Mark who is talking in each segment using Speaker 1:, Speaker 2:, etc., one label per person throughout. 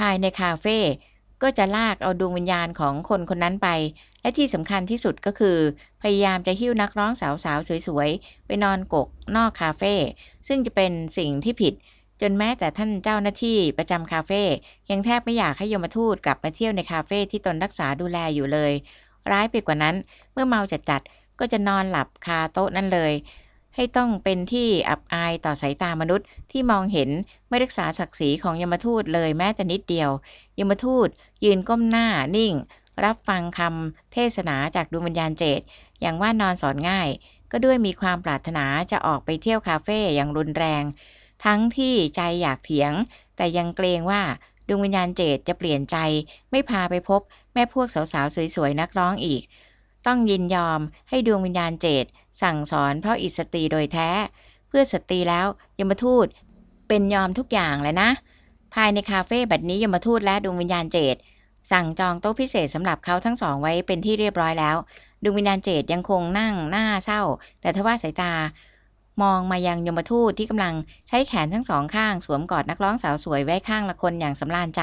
Speaker 1: ภายในคาเฟ่ก็จะลากเอาดวงวิญญาณของคนคนนั้นไป และที่สำคัญที่สุดก็คือ พยายามจะหิ้วนักร้องสาวๆสวยๆ ไปนอนกกนอกคาเฟ่ซึ่งจะเป็นสิ่งที่ผิด จนแม้แต่ท่านเจ้าหน้าที่ประจำคาเฟ่ยังแทบไม่อยากให้ยมทูตกลับมาเที่ยวในคาเฟ่ที่ตนรักษาดูแลอยู่เลย ร้ายไปกว่านั้นเมื่อเมาจัดๆก็จะนอนหลับคาโต๊ะนั่นเลย ให้ต้องเป็นที่อับอายต่อสายตามนุษย์ที่มองเห็นไม่รักษาศักดิ์ศรีของยมทูตเลยแม้แต่นิดเดียวยมทูตยืนก้มหน้านิ่ง รับฟังคำเทศนาจากดวงวิญญาณเจตอย่างว่านอนสอนง่าย ก็ด้วยมีความปรารถนาจะออกไปเที่ยวคาเฟ่อย่างรุนแรง ทั้งที่ใจอยากเถียง แต่ยังเกรงว่าดวงวิญญาณเจตจะเปลี่ยนใจ ไม่พาไปพบแม่พวกสาวๆสวยๆนักร้องอีก ต้องยินยอมให้ดวงวิญญาณเจตสั่งสอนเพราะอิสตรีโดยแท้ เพื่อสตรีแล้วยมทูตเป็นยอมทุกอย่างเลยนะ ภายในคาเฟ่บัดนี้ยมทูตและดวงวิญญาณเจตสั่งจองโต๊ะพิเศษสำหรับเขาทั้งสองไว้เป็นที่เรียบร้อยแล้วดวงวิญญาณเจตยังคงนั่งหน้าเศร้า แต่ทว่าสายตามองมายังยมทูตที่กำลังใช้แขนทั้งสองข้างสวมกอดนักร้องสาวสวยไว้ข้างละคนอย่างสำราญใจ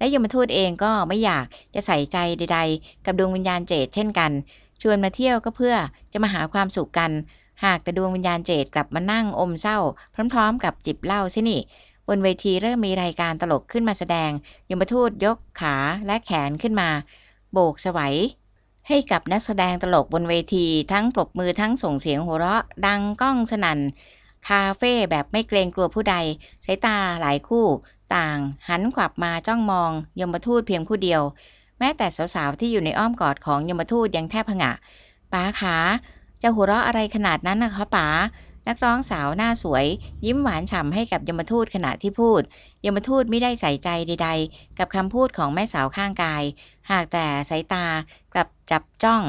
Speaker 1: และยมทูตเองก็ไม่อยากจะใส่ใจใด ๆ กับดวงวิญญาณเจตเช่นกัน ชวนมาเที่ยวก็เพื่อจะมาหาความสุขกัน หากแต่ดวงวิญญาณเจตกลับมานั่งอมเศร้า พร้อมๆ กับจิบเหล้าซินี่บนเวทีเริ่มมีรายการตลกขึ้นมาแสดง ยมทูตยกขาและแขนขึ้นมา โบกสวัยให้กับนักแสดงตลกบนเวทีทั้งปรบมือทั้งส่งเสียงหัวเราะ ดังก้องสนั่นคาเฟ่แบบไม่เกรงกลัวผู้ใด สายตาหลายคู่ ต่าง หันขวับมาจ้องมองยมทูตเพียงผู้เดียว แม้แต่สาวๆที่อยู่ในอ้อมกอดของยมทูตยังแทบผงะป๋าขาจะหัวเราะอะไรขนาดนั้นนะคะป๋านักร้องสาวหน้าสวย ยิ้มหวานฉ่ำให้กับยมทูตขณะที่พูดยมทูตไม่ได้ใส่ใจใด ๆ กับคำพูดของแม่สาวข้างกาย หากแต่สายตากลับจับจ้อง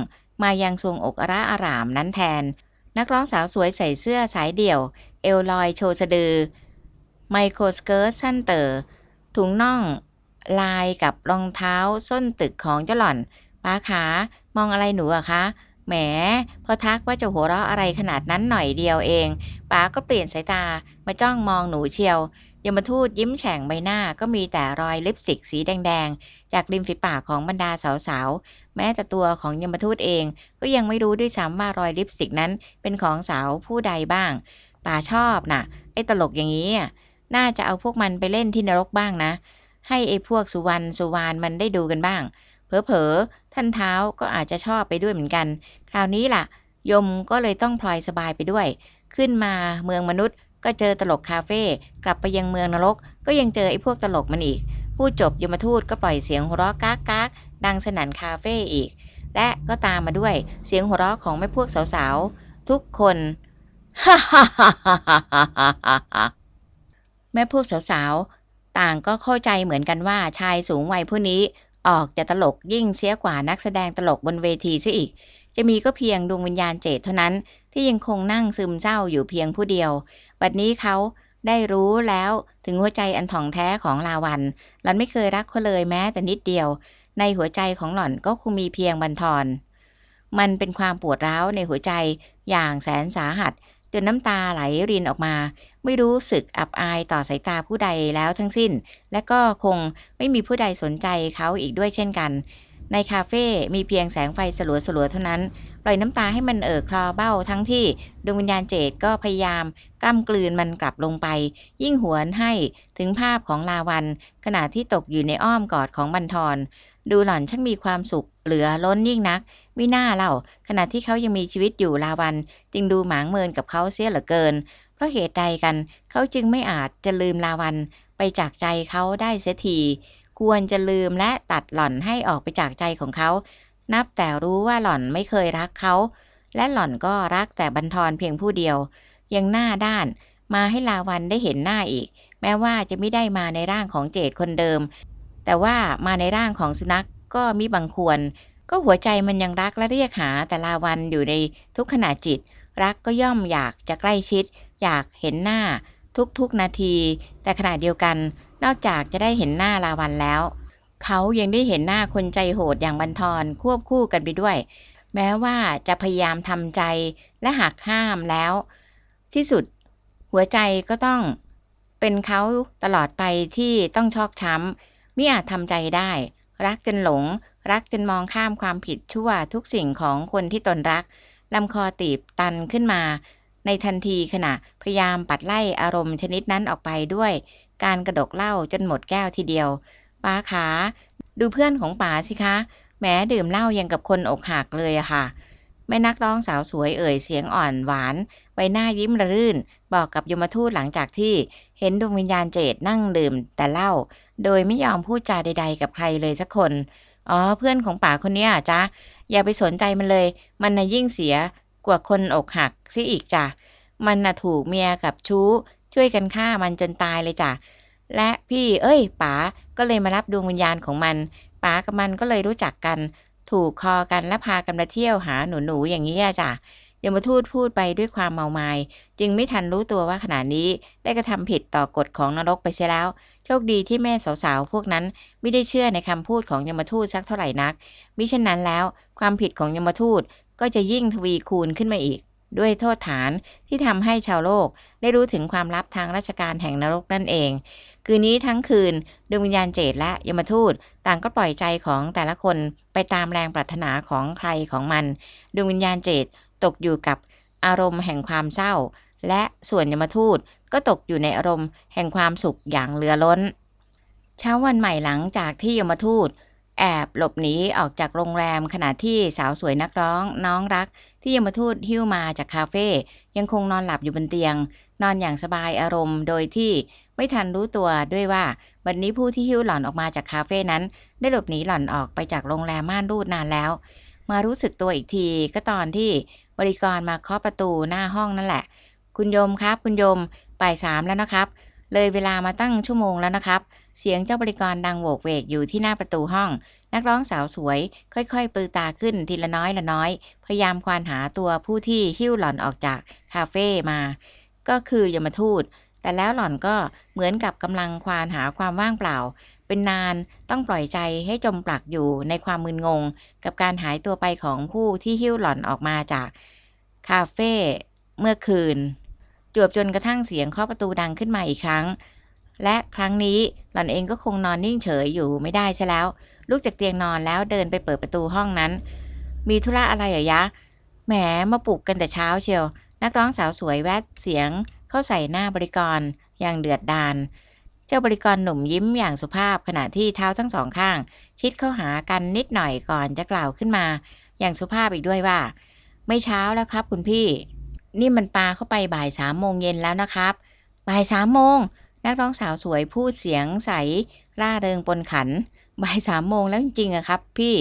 Speaker 1: มายังทรวงอกอระอารามนั้นแทน นักร้องสาวสวยใส่เสื้อสายเดี่ยว เอวลอยโชว์สะดือ ไมโครสเกิร์ตสั้นเต๋อถุงน่องลายกับรองเท้าส้นตึกของเจ้าหล่อนป้าขามองอะไรหนูอะคะแหมพอทักว่าจะหัวเราะอะไรขนาดนั้นหน่อยเดียวเองป๋าก็เปลี่ยนสายตามาจ้องมองหนูเชียวยมทูตยิ้มแฉ่งใบหน้าก็มีแต่รอยลิปสติกสีแดงๆ จากริมฝีปากของบรรดาสาวๆ แม้แต่ตัวของยมทูตเองก็ยังไม่รู้ด้วยซ้ำว่ารอยลิปสติกนั้นเป็นของสาวผู้ใดบ้างป๋าชอบน่ะ ไอ้ตลกอย่างนี้อะ น่าจะเอาพวกมันไปเล่นที่นรกบ้างนะ ให้ไอ้พวกสุวรรณสุวรรณมันได้ดูกันบ้าง เผลอๆท่านเท้าก็อาจจะชอบไปด้วยเหมือนกัน คราวนี้ล่ะ ยมก็เลยต้องพลอยสบายไปด้วย ขึ้นมาเมืองมนุษย์ ก็เจอตลกคาเฟ่กลับไปยังเมืองนรก ก็ยังเจอไอ้พวกตลกมันอีกพูดจบยมทูตก็ปล่อยเสียงหัวเราะกากกากดังสนั่นคาเฟ่อีก และก็ตามมาด้วยเสียงหัวเราะของแม่พวกสาวๆทุกคนฮ่าฮ่าฮ่าฮ่าฮ่าฮ่า แม่พวกสาวๆ ต่างก็เข้าใจเหมือนกันว่าชายสูงวัยผู้นี้ออกจะตลกยิ่งเสียกว่านักแสดงตลกบนเวทีซะอีก จะมีก็เพียงดวงวิญญาณเจตเท่านั้น ที่ยังคงนั่งซึมเศร้าอยู่เพียงผู้เดียว บัดนี้เขาได้รู้แล้วถึงหัวใจอันถ่องแท้ของลาวันหล่อนไม่เคยรักเขาเลยแม้แต่นิดเดียว ในหัวใจของหล่อนก็คงมีเพียงบันทอนมันเป็นความปวดร้าวในหัวใจอย่างแสนสาหัส จนน้ำตาไหลรินออกมา ไม่รู้สึกอับอายต่อสายตาผู้ใดแล้วทั้งสิ้น และก็คงไม่มีผู้ใดสนใจเขาอีกด้วยเช่นกัน ในคาเฟ่มีเพียงแสงไฟสลัวๆเท่านั้น ปล่อยน้ำตาให้มันเอ่อคลอเบ้าทั้งที่ดวงวิญญาณเจตก็พยายามกล้ำกลืนมันกลับลงไป ยิ่งหวนให้ถึงภาพของลาวัน ขณะที่ตกอยู่ในอ้อมกอดของบันทอน ดูหล่อนช่างมีความสุขเหลือล้นยิ่งนัก ไม่น่าเล่าขณะที่เขายังมีชีวิตอยู่ลาวัน จึงดูหมางเมินกับเขาเสียเหลือเกิน เพราะเหตุใดกันเขาจึงไม่อาจจะลืมลาวัน ไปจากใจเขาได้เสียทีควรจะลืมและตัดหล่อนให้ออกไปจากใจของเขา นับแต่รู้ว่าหล่อนไม่เคยรักเขา และหล่อนก็รักแต่บันทอนเพียงผู้เดียว ยังหน้าด้านมาให้ลาวันได้เห็นหน้าอีก แม้ว่าจะไม่ได้มาในร่างของเจดคนเดิม แต่ว่ามาในร่างของสุนัขก็มิบังควร ก็หัวใจมันยังรักและเรียกหาแต่ลาวันอยู่ในทุกขณะจิต รักก็ย่อมอยากจะใกล้ชิด อยากเห็นหน้าทุกๆนาที แต่ขณะเดียวกัน นอกจากจะได้เห็นหน้าลาวันแล้ว เขายังได้เห็นหน้าคนใจโหดอย่างบันทอนควบคู่กันไปด้วย แม้ว่าจะพยายามทำใจและหักห้ามแล้ว ที่สุด หัวใจก็ต้อง เป็นเขาตลอดไปที่ต้องชอกช้ำ มิมิอาจทำใจได้ รักจนหลง รักจนมองข้ามความผิดชั่วทุกสิ่งของคนที่ตนรักลำคอตีบตันขึ้นมา ในทันทีขณะพยายามปัดไล่อารมณ์ชนิดนั้นออกไปด้วย การกระดกเหล้าจนหมดแก้วทีเดียวป้าขา ดูเพื่อนของป๋าสิคะแหมดื่มเหล้ายังกับคนอกหักเลยอะค่ะ แม่นักร้องสาวสวยเอ่ยเสียงอ่อนหวานใบหน้ายิ้มระรื่น บอกกับยมทูตหลังจากที่เห็นดวงวิญญาณเจดนั่งดื่ม แต่เหล้าโดยไม่ยอมพูดจาใด ๆ กับใครเลยสักคน อ๋อเพื่อนของป๋าคนนี้ยจ๊ะ อย่าไปสนใจมันเลย มันน่ะยิ่งเสียกว่าคนอกหักซิอีกจ้ะ มันน่ะถูกเมียกับชู้ ช่วยกันฆ่ามันจนตายเลยจ้ะ และพี่เอ้ยป๋าก็เลยมารับดวงวิญญาณของมันป๋ากับมันก็เลยรู้จักกัน ถูกคอกันและพากันมาเที่ยวหาหนูๆอย่างนี้ละจ้ะยมทูตพูดไปด้วยความเมาไมาย จึงไม่ทันรู้ตัวว่าขณะนี้ได้กระทำผิดต่อกฎของนรกไปเสียแล้ว โชคดีที่แม่สาวๆพวกนั้นไม่ได้เชื่อในคำพูดของยมทูตสักเท่าไหร่นักมิฉะนั้นแล้ว ความผิดของยมทูตก็จะยิ่งทวีคูณขึ้นมาอีก ด้วยโทษฐานที่ทำให้ชาวโลกได้รู้ถึงความลับทางราชการแห่งนรกนั่นเอง คืนนี้ทั้งคืนดวงวิญญาณเจดและยมทูต ต่างก็ปล่อยใจของแต่ละคนไปตามแรงปรารถนาของใครของมัน ดวงวิญญาณเจดตกอยู่กับอารมณ์แห่งความเศร้า และส่วนยมทูตก็ตกอยู่ในอารมณ์แห่งความสุขอย่างเหลือล้น เช้าวันใหม่หลังจากที่ยมทูต แอบหลบหนีออกจากโรงแรมขณะที่สาวสวยนักร้องน้องรัก ที่ยมทูตหิ้วมาจากคาเฟ่ยังคงนอนหลับอยู่บนเตียง นอนอย่างสบายอารมณ์ โดยที่ไม่ทันรู้ตัวด้วยว่าบัดนนี้ผู้ที่หิ้วหล่อนออกมาจากคาเฟ่นั้น ได้หลบหนีหล่อนออกไปจากโรงแรมม่านรูดนานแล้ว มารู้สึกตัวอีกทีก็ตอนที่บริกรมาเคาะประตูหน้าห้องนั่นแหละ คุณโยมครับ คุณโยมบ่ายสามแล้วนะครับ เลยเวลามาตั้งชั่วโมงแล้วนะครับ เสียงเจ้าบริกรดังโวกเวกอยู่ที่หน้าประตูห้อง นักร้องสาวสวย ค่อยๆ ปือตาขึ้นทีละน้อยละน้อย พยายามควานหาตัวผู้ที่หิ้วหล่อนออกจากคาเฟ่มา ก็คือยมทูต แต่แล้วหล่อนก็เหมือนกับกำลังควานหาความว่างเปล่า เป็นนานต้องปล่อยใจให้จมปลักอยู่ในความมึนงง กับการหายตัวไปของผู้ที่หิ้วหล่อนออกมาจากคาเฟ่เมื่อคืน จวบจนกระทั่งเสียงเคาะประตูดังขึ้นมาอีกครั้ง และครั้งนี้หล่อนเองก็คงนอนนิ่งเฉยอยู่ไม่ได้ใช่แล้ว ลุกจากเตียงนอนแล้วเดินไปเปิดประตูห้องนั้น มีธุระอะไรเหรอยะ แหมมาปลุกกันแต่เช้าเชียว นักร้องสาวสวยแวดเสียง เข้าใส่หน้าบริกรอย่างเดือดดาลเจ้าบริกรหนุ่มยิ้มอย่างสุภาพขณะที่เท้าทั้งสองข้าง ชิดเข้าหากันนิดหน่อยก่อนจะกล่าวขึ้นมา อย่างสุภาพอีกด้วยว่า ไม่เช้าแล้วครับคุณพี่ นี่มันปลาเข้าไปบ่ายสามโมงเย็นแล้วนะครับ บ่ายสามโมง นักร้องสาวสวยพูดเสียงใสร่าเริงปนขันบ่ายสามโมงแล้วจริงๆอะครับ พี่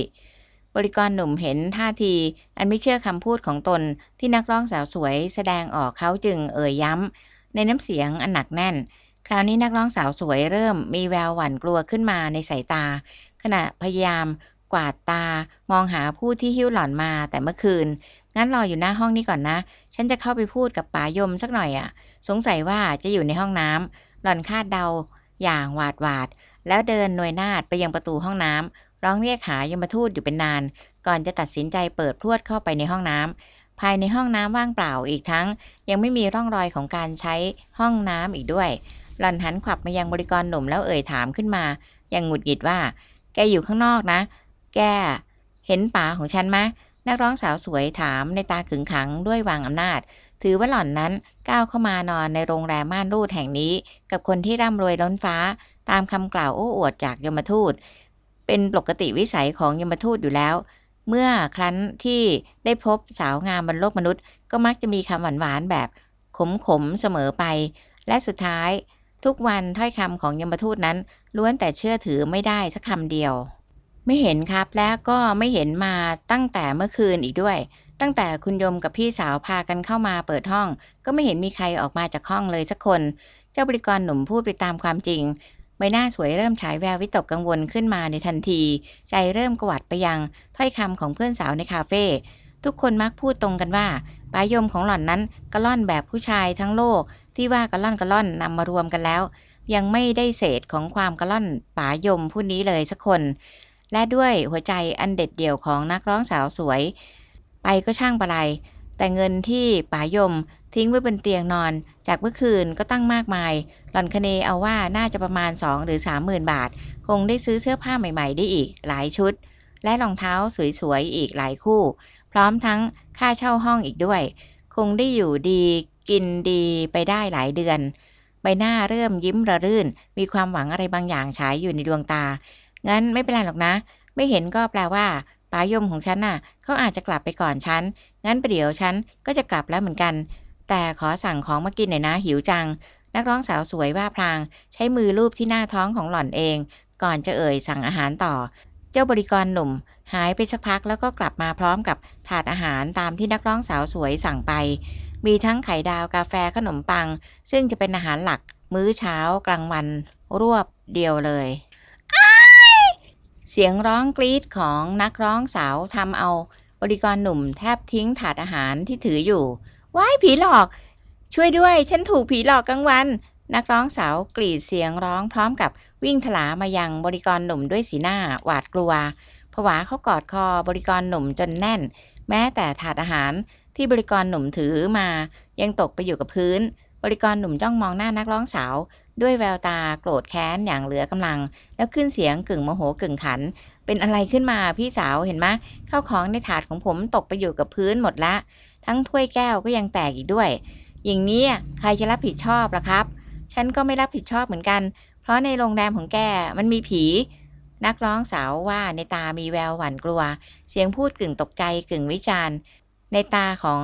Speaker 1: บริกรหนุ่มเห็นท่าที อันไม่เชื่อคำพูดของตนที่นักร้องสาวสวยแสดงออกเขาจึงเอ่ยย้ำในน้ำเสียงอันหนักแน่น คราวนี้นักร้องสาวสวยเริ่มมีแววหวั่นกลัวขึ้นมาในสายตา ขณะพยายามกวาดตามองหาผู้ที่หิ้วหล่อนมาแต่เมื่อคืน งั้นรออยู่หน้าห้องนี้ก่อนนะ ฉันจะเข้าไปพูดกับป๋ายมสักหน่อยอะสงสัยว่าจะอยู่ในห้องน้ำ หล่อนคาดเดา อย่างหวาดหวาด แล้วเดินหน่วยนาดไปยังประตูห้องน้ำร้องเรียกหายมทูตอยู่เป็นนาน ก่อนจะตัดสินใจเปิดพรวดเข้าไปในห้องน้ำภายในห้องน้ำว่างเปล่าอีกทั้ง ยังไม่มีร่องรอยของการใช้ห้องน้ำอีกด้วย หล่อนหันขวับมายังบริกรหนุ่มแล้วเอ่ยถามขึ้นมา อย่างหงุดหงิดว่า แกอยู่ข้างนอกนะ แก เห็นป๋าของฉันไหม นักร้องสาวสวยถามในตาขึงขังด้วยวางอำนาจ ถือว่าหล่อนนั้นก้าวเข้ามานอนในโรงแรมม่านรูดแห่งนี้ กับคนที่ร่ำรวยล้นฟ้า ตามคำกล่าวโอ้อวดจากยมทูต เป็นปกติวิสัยของยมทูตอยู่แล้ว เมื่อครั้นที่ได้พบสาวงามบนโลกมนุษย์ ก็มักจะมีคำหวานๆแบบขมๆเสมอไป และสุดท้าย ทุกวันถ้อยคำของยมทูตนั้นล้วนแต่เชื่อถือไม่ได้สักคำเดียว ไม่เห็นครับและก็ไม่เห็นมาตั้งแต่เมื่อคืนอีกด้วย ตั้งแต่คุณยมกับพี่สาวพากันเข้ามาเปิดห้อง ก็ไม่เห็นมีใครออกมาจากห้องเลยสักคน เจ้าบริกรหนุ่มพูดไปตามความจริง ใบหน้าสวยเริ่มฉายแวววิตกกังวลขึ้นมาในทันที ใจเริ่มกวาดไปยังถ้อยคำของเพื่อนสาวในคาเฟ่ทุกคนมักพูดตรงกันว่าปายมของหล่อนนั้นกระล่อนแบบผู้ชายทั้งโลก ที่ว่ากระล่อนกระล่อนนำมารวมกันแล้ว ยังไม่ได้เศษของความกระล่อนปายมผู้นี้เลยสักคน และด้วยหัวใจอันเด็ดเดี่ยวของนักร้องสาวสวย ไปก็ช่างปะไรแต่เงินที่ป๋ายมทิ้งไว้บนเตียงนอน จากเมื่อคืนก็ตั้งมากมาย หล่อนคเนเอาว่าน่าจะประมาณ 2 หรือ 3 0,000 บาท คงได้ซื้อเสื้อผ้าใหม่ ๆ ได้อีกหลายชุด และรองเท้าสวย ๆ อีกหลายคู่ พร้อมทั้งค่าเช่าห้องอีกด้วย คงได้อยู่ดีกินดีไปได้หลายเดือน ใบหน้าเริ่มยิ้มระรื่น มีความหวังอะไรบางอย่างฉายอยู่ในดวงตา งั้นไม่เป็นไรหรอกนะ ไม่เห็นก็แปลว่าป๋ายมของฉันน่ะเขาอาจจะกลับไปก่อนฉัน งั้นประเดี๋ยวฉันก็จะกลับแล้วเหมือนกัน แต่ขอสั่งของมากินหน่อยนะหิวจัง นักร้องสาวสวยว่าพลาง ใช้มือลูบที่หน้าท้องของหล่อนเอง ก่อนจะเอ่ยสั่งอาหารต่อ เจ้าบริกรหนุ่ม หายไปสักพักแล้วก็กลับมาพร้อมกับถาดอาหารตามที่นักร้องสาวสวยสั่งไป มีทั้งไข่ดาวกาแฟขนมปัง ซึ่งจะเป็นอาหารหลัก มื้อเช้ากลางวัน รวบเดียวเลย เสียงร้องกรีดของนักร้องสาวทำเอาบริกรหนุ่มแทบทิ้งถาดอาหารที่ถืออยู่ว้ายผีหลอก ช่วยด้วย ฉันถูกผีหลอกกลางวัน นักร้องสาวกรีดเสียงร้องพร้อมกับวิ่งถลามายังบริกรหนุ่มด้วยสีหน้าหวาดกลัวผวาเขากอดคอบริกรหนุ่มจนแน่น แม้แต่ถาดอาหารที่บริกรหนุ่มถือมายังตกไปอยู่กับพื้น บริกรหนุ่มจ้องมองหน้านักร้องสาว ด้วยแววตาโกรธแค้นอย่างเหลือกำลัง แล้วขึ้นเสียงกึ่งโมโหกึ่งขัน เป็นอะไรขึ้นมาพี่สาวเห็นไหมข้าวของในถาดของผมตกไปอยู่กับพื้นหมดละ ทั้งถ้วยแก้วก็ยังแตกอีกด้วย อย่างนี้ใครจะรับผิดชอบล่ะครับ ฉันก็ไม่รับผิดชอบเหมือนกัน เพราะในโรงแรมของแกมันมีผี นักร้องสาวว่าในตามีแววหวั่นกลัว เสียงพูดกึ่งตกใจกึ่งวิจารณ์ ในตาของ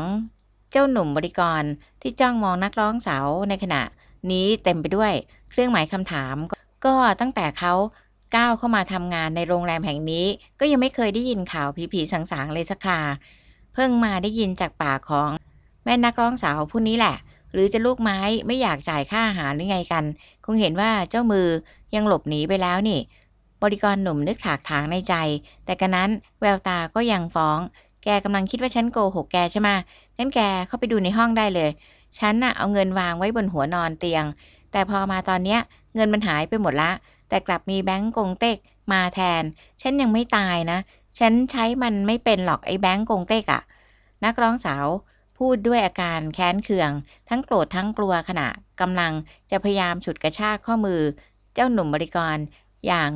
Speaker 1: เจ้าหนุ่มบริกรที่จ้องมองนักร้องสาวในขณะนี้เต็มไปด้วยเครื่องหมายคำถาม ก็ตั้งแต่เขาก้าวเข้ามาทำงานในโรงแรมแห่งนี้ ก็ยังไม่เคยได้ยินข่าวผีๆสางๆเลยสักครา เพิ่งมาได้ยินจากปากของแม่นักร้องสาวผู้นี้แหละ หรือจะลูกไม้ไม่อยากจ่ายค่าอาหารหรือไงกัน คงเห็นว่าเจ้ามือยังหลบหนีไปแล้วนี่ บริกรหนุ่มนึกถากถางในใจ แต่กันนั้นแววตาก็ยังฟ้อง แกกำลังคิดว่าฉันโกหกแกใช่ไหมงั้นแกเข้าไปดูในห้องได้เลย ฉันน่ะเอาเงินวางไว้บนหัวนอนเตียง แต่พอมาตอนเนี้ยเงินมันหายไปหมดละ แต่กลับมีแบงก์กงเต็กมาแทน ฉันยังไม่ตายนะ ฉันใช้มันไม่เป็นหรอกไอ้แบงก์กงเต็กอะนักร้องสาวพูดด้วยอาการแค้นเคือง ทั้งโกรธทั้งกลัวขณะกำลังจะพยายามฉุดกระชากข้อมือ เจ้าหนุ่มบริกร อย่าง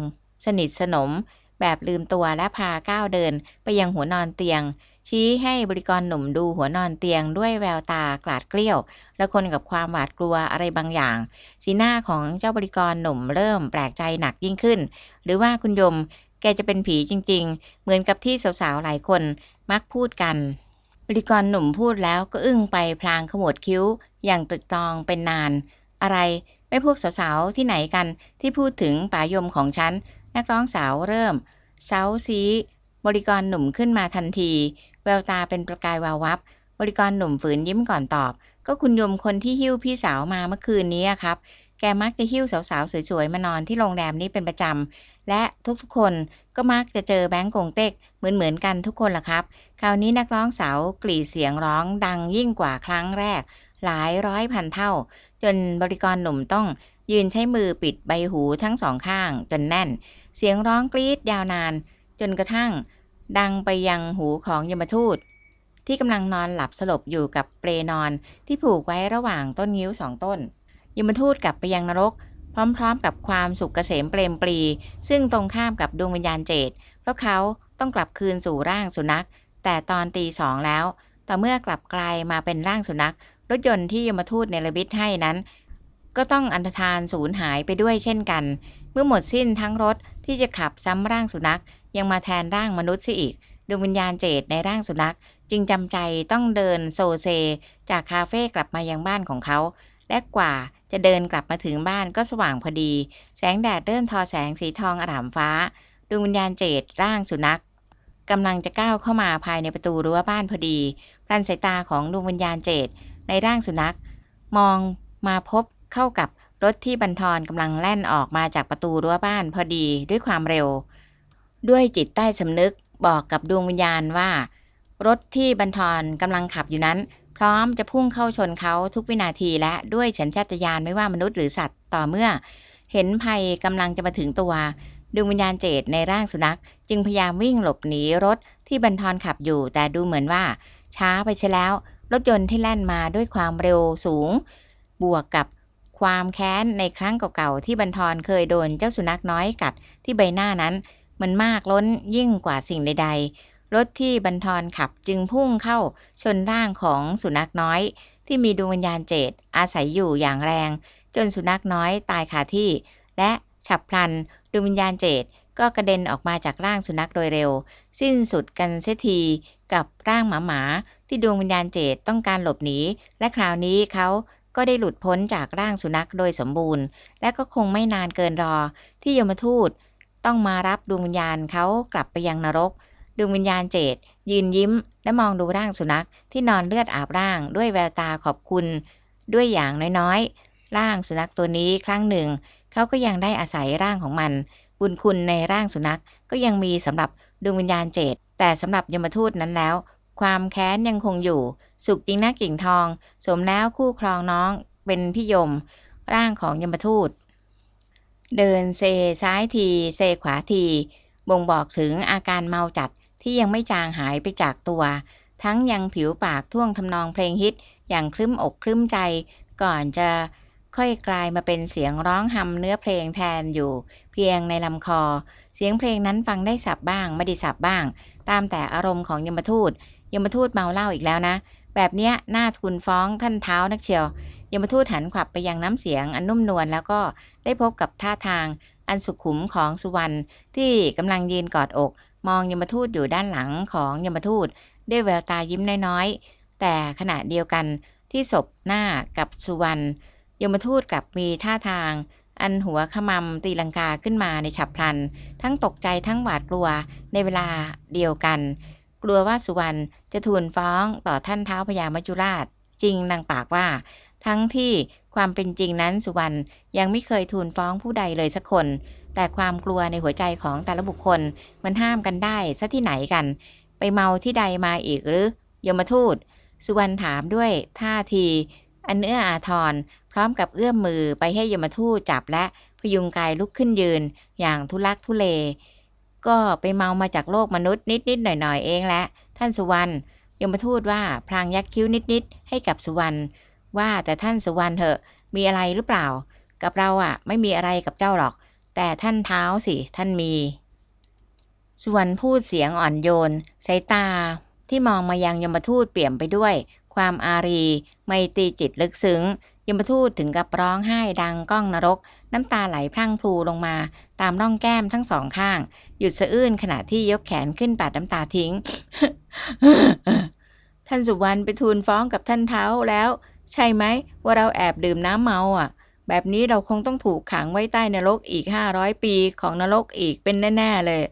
Speaker 1: สนิทสนม แบบลืมตัวและพาก้าวเดินไปยังหัวนอนเตียง ชี้ให้บริกรหนุ่มดูหัวนอนเตียงด้วยแววตากลาดเกลี้ยว และคนกับความหวาดกลัวอะไรบางอย่าง สีหน้าของเจ้าบริกรหนุ่มเริ่มแปลกใจหนักยิ่งขึ้น หรือว่าคุณยมแกจะเป็นผีจริง ๆ เหมือนกับที่สาวๆหลายคนมักพูดกันบริกรหนุ่มพูดแล้วก็อึ้งไปพลางขมวดคิ้ว อย่างตรึกตรองเป็นนาน อะไรไม่พวกสาวๆที่ไหนกันที่พูดถึงป่ายมของฉัน นักร้องสาวเริ่มเซาซีบริกรหนุ่มขึ้นมาทันที แววตาเป็นประกายวาววับ บริกรหนุ่มฝืนยิ้มก่อนตอบ ก็คุณยมคนที่หิ้วพี่สาวมาเมื่อคืนนี้อะครับ แกมักจะหิ้วสาวๆสวยๆมานอนที่โรงแรมนี้เป็นประจำ และทุกๆคนก็มักจะเจอแบงก์กงเต็กเหมือนๆกันทุกคนล่ะครับ คราวนี้นักร้องสาวกรีดเสียงร้องดังยิ่งกว่าครั้งแรก หลายร้อยพันเท่า จนบริกรหนุ่มต้องยืนใช้มือปิดใบหูทั้งสองข้างจนแน่น เสียงร้องกรีดยาวนาน จนกระทั่ง ดังไปยังหูของยมทูต ที่กำลังนอนหลับสลบอยู่กับเปลนอนที่ผูกไว้ระหว่างต้นงิ้วสองต้น ยมทูตกลับไปยังนรก พร้อมๆ กับความสุขเกษมเปรมปรี ซึ่งตรงข้ามกับดวงวิญญาณเจตเพราะเขาต้องกลับคืนสู่ร่างสุนัข แต่ตอนตีสองแล้ว ต่อเมื่อกลับกลายมาเป็นร่างสุนัข รถยนต์ที่ยมทูตเนรบิตให้นั้น ก็ต้องอันธทานสูญหายไปด้วยเช่นกัน เมื่อหมดสิ้นทั้งรถที่จะขับซ้ำร่างสุนัข ยังมาแทนร่างมนุษย์เสียอีกดวงวิญญาณเจตในร่างสุนัข จึงจำใจต้องเดินโซเซ จากคาเฟ่กลับมายังบ้านของเขา และกว่าจะเดินกลับมาถึงบ้านก็สว่างพอดี แสงแดดเริ่มทอแสงสีทองอร่ามฟ้าดวงวิญญาณเจตร่างสุนัขกำลังจะก้าวเข้ามาภายในประตูรั้วบ้านพอดีพลันสายตาของดวงวิญญาณเจตในร่างสุนัข มองมาพบเข้ากับ รถที่บรรทอนกำลังแล่นออกมาจากประตูรั้วบ้านพอดีด้วยความเร็ว ด้วยจิตใต้สำนึกบอกกับดวงวิญญาณว่า รถที่บรรทอนกำลังขับอยู่นั้น พร้อมจะพุ่งเข้าชนเขาทุกวินาทีและด้วยสัญชาตญาณไม่ว่ามนุษย์หรือสัตว์ต่อเมื่อ เห็นภัยกำลังจะมาถึงตัวดวงวิญญาณเจตในร่างสุนัข จึงพยายามวิ่งหลบหนีรถที่บรรทอนขับอยู่ แต่ดูเหมือนว่า ช้าไปเสียแล้ว รถยนต์ที่แล่นมาด้วยความเร็วสูง บวกกับ ความแค้นในครั้งเก่าๆที่บันทอนเคยโดนเจ้าสุนัขน้อยกัดที่ใบหน้านั้น มันมากล้นยิ่งกว่าสิ่งใด ๆ รถที่บันทอนขับจึงพุ่งเข้าชนร่างของสุนัขน้อย ที่มีดวงวิญญาณเจตอาศัยอยู่อย่างแรง จนสุนัขน้อยตายคาที่ และฉับพลันดวงวิญญาณเจตก็กระเด็นออกมาจากร่างสุนัขโดยเร็ว สิ้นสุดกันเสียทีกับร่างหมาหมาๆที่ดวงวิญญาณเจตต้องการหลบหนี และคราวนี้เขา ก็ได้หลุดพ้นจากร่างสุนัขโดยสมบูรณ์ และก็คงไม่นานเกินรอ ที่ยมทูตต้องมารับดวงวิญญาณเขากลับไปยังนรก ดวงวิญญาณเจตยืนยิ้ม และมองดูร่างสุนัขที่นอนเลือดอาบร่าง ด้วยแววตาขอบคุณ ด้วยอย่างน้อยๆ ร่างสุนัขตัวนี้ครั้งหนึ่ง เขาก็ยังได้อาศัยร่างของมัน บุญคุณในร่างสุนัขก็ยังมีสำหรับดวงวิญญาณเจตแต่สำหรับยมทูตนั้นแล้ว ความแค้นยังคงอยู่ สุขจริงนะกิ่งทอง สมแล้วคู่ครองน้องเป็นพี่ยม ร่างของยมทูต เดินเซซ้ายทีเซขวาที บ่งบอกถึงอาการเมาจัดที่ยังไม่จางหายไปจากตัว ทั้งยังผิวปากท่วงทำนองเพลงฮิต อย่างคลึ้มอกคลึ้มใจ ก่อนจะค่อยกลายมาเป็นเสียงร้องหำเนื้อเพลงแทนอยู่ เพียงในลำคอ เสียงเพลงนั้นฟังได้สับบ้าง ไม่ได้สับบ้าง ตามแต่อารมณ์ของยมทูต ยมทูตเมาเหล้าอีกแล้วนะ แบบเนี้ยน่าทุนฟ้องท่านเท้านักเชียวยมทูตหันขวับไปยังน้ำเสียงอันนุ่มนวลแล้วก็ได้พบกับท่าทาง อันสุขุมของสุวรรณที่กำลังยืนกอดอก มองยมทูตอยู่ด้านหลังของยมทูตด้วยแววตายิ้มน้อยๆแต่ขณะเดียวกันที่ศพหน้ากับสุวรรณยมทูตกลับมีท่าทาง อันหัวขมำตีลังกาขึ้นมาในฉับพลัน ทั้งตกใจทั้งหวาดกลัวในเวลาเดียวกัน กลัวว่าสุวรรณจะทูลฟ้องต่อท่านเท้าพญามัจจุราช จริงดังปากว่า ทั้งที่ความเป็นจริงนั้นสุวรรณยังไม่เคยทูลฟ้องผู้ใดเลยสักคน แต่ความกลัวในหัวใจของแต่ละบุคคลมันห้ามกันได้ซะที่ไหนกัน ไปเมาที่ใดมาอีกหรือยมทูต สุวรรณถามด้วยท่าที อันเอื้ออาทรพร้อมกับเอื้อมมือไปให้ยมทูตจับและพยุงกายลุกขึ้นยืน อย่างทุลักทุเล ก็ไปเมามาจากโลกมนุษย์นิดๆหน่อยๆเองแหละท่านสุวรรณยมทูตว่าพลางยักคิ้วนิดๆให้กับสุวรรณว่าแต่ท่านสุวรรณเถอะมีอะไรหรือเปล่า กับเราอะไม่มีอะไรกับเจ้าหรอก แต่ท่านเท้าสิท่านมี สุวรรณพูดเสียงอ่อนโยนสายตาที่มองมายังยมทูตเปี่ยมไปด้วย ความอารีไมตรีจิตลึกซึ้ง ยมทูตถึงกับร้องไห้ดังก้องนรก น้ำตาไหลพรั่งพลูลงมาตามร่องแก้มทั้งสองข้าง หยุดสะอื้นขณะที่ยกแขนขึ้นปาดน้ำตาทิ้ง ท่านสุวรรณไปทูลฟ้องกับท่านเท้าแล้ว ใช่ไหมว่าเราแอบดื่มน้ำเมาอะ แบบนี้เราคงต้องถูกขังไว้ใต้นรกอีก500ปีของนรกอีกเป็นแน่ๆเลย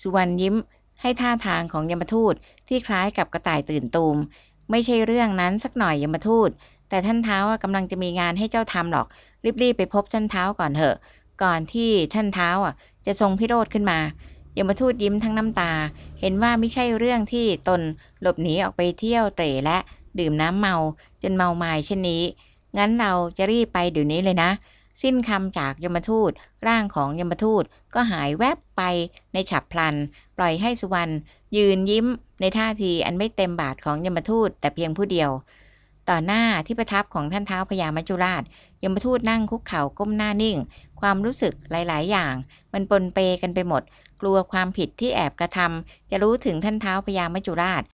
Speaker 1: สุวรรณยิ้มให้ท่าทางของยมทูตที่คล้ายกับกระต่ายตื่นตูมไม่ใช่เรื่องนั้นสักหน่อยยมทูต แต่ท่านเท้าอะกำลังจะมีงานให้เจ้าทำหรอก รีบๆไปพบท่านเท้าก่อนเถอะ ก่อนที่ท่านเท้าอะ จะทรงพิโรธขึ้นมายมทูตยิ้มทั้งน้ำตา เห็นว่าไม่ใช่เรื่องที่ตนหลบหนีออกไปเที่ยวเตร่และดื่มน้ำเมาจนเมาไม้เช่นนี้ งั้นเราจะรีบไปเดี๋ยวนี้เลยนะ สิ้นคำจากยมทูต ร่างของยมทูตก็หายแวบไปในฉับพลัน ปล่อยให้สุวรรณยืนยิ้มในท่าทีอันไม่เต็มบาทของยมทูตแต่เพียงผู้เดียว ต่อหน้าที่ประทับของท่านเท้าพญามัจจุราช ยมทูตนั่งคุกเข่าก้มหน้านิ่ง ความรู้สึกหลาย ๆ อย่าง มันปนเปกันไปหมด กลัวความผิดที่แอบกระทำจะรู้ถึงท่านเท้าพญามัจจุราช